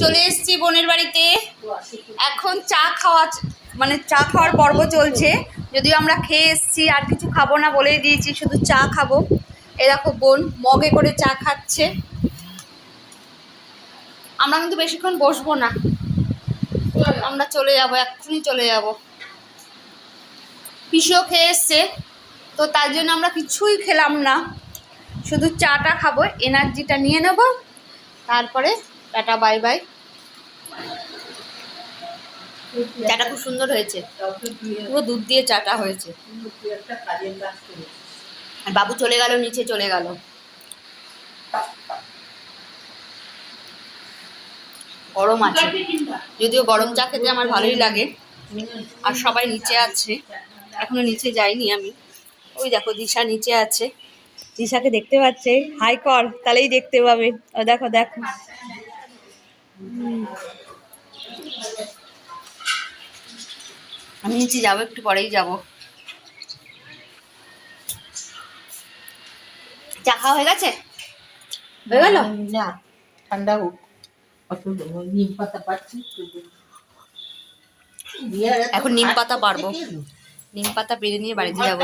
চলে এসেছি বোনের বাড়িতে। এখন চা খাওয়া মানে চা খাওয়ার পর্ব চলছে। যদিও আমরা খেয়ে এসেছি, আর কিছু খাব না বলেই দিয়েছি, শুধু চা খাব। এ দেখো বোন, মগে করে চা খাচ্ছে। আমরা কিন্তু বেশিক্ষণ বসবো না। আমরা চলে যাব, এক্ষুনি চলে যাব। পিসিও খেয়ে এসছে, তো তার জন্য আমরা কিছুই খেলাম না। শুধু চাটা খাব, এনার্জিটা নিয়ে নেব, তারপরে টাটা, বাই বাই। চাটা খুব সুন্দর হয়েছে। পুরো দুধ দিয়ে চাটা হয়েছে। আর বাবু চলে গেল, নিচে চলে গেল। গরম আছে। যদিও গরম চা খেতে আমার ভালোই লাগে। আর সবাই নিচে আছে। এখনও নিচে যাইনি আমি। ওই দেখো, দিশা নিচে আছে। দিশাকে দেখতে পাচ্ছে। হাই কর, তাহলেই দেখতে পাবে। ও দেখো দেখো। আমি নিচে যাব একটু পরেই যাব। চা খাওয়া হয়ে গেছে? হয়ে গেল? না ঠান্ডা হোক। নিম পাতা পাচ্ছি এখন নিম পাতা পারব নিম পাতা পেরে নিয়ে বাড়িতে যাব।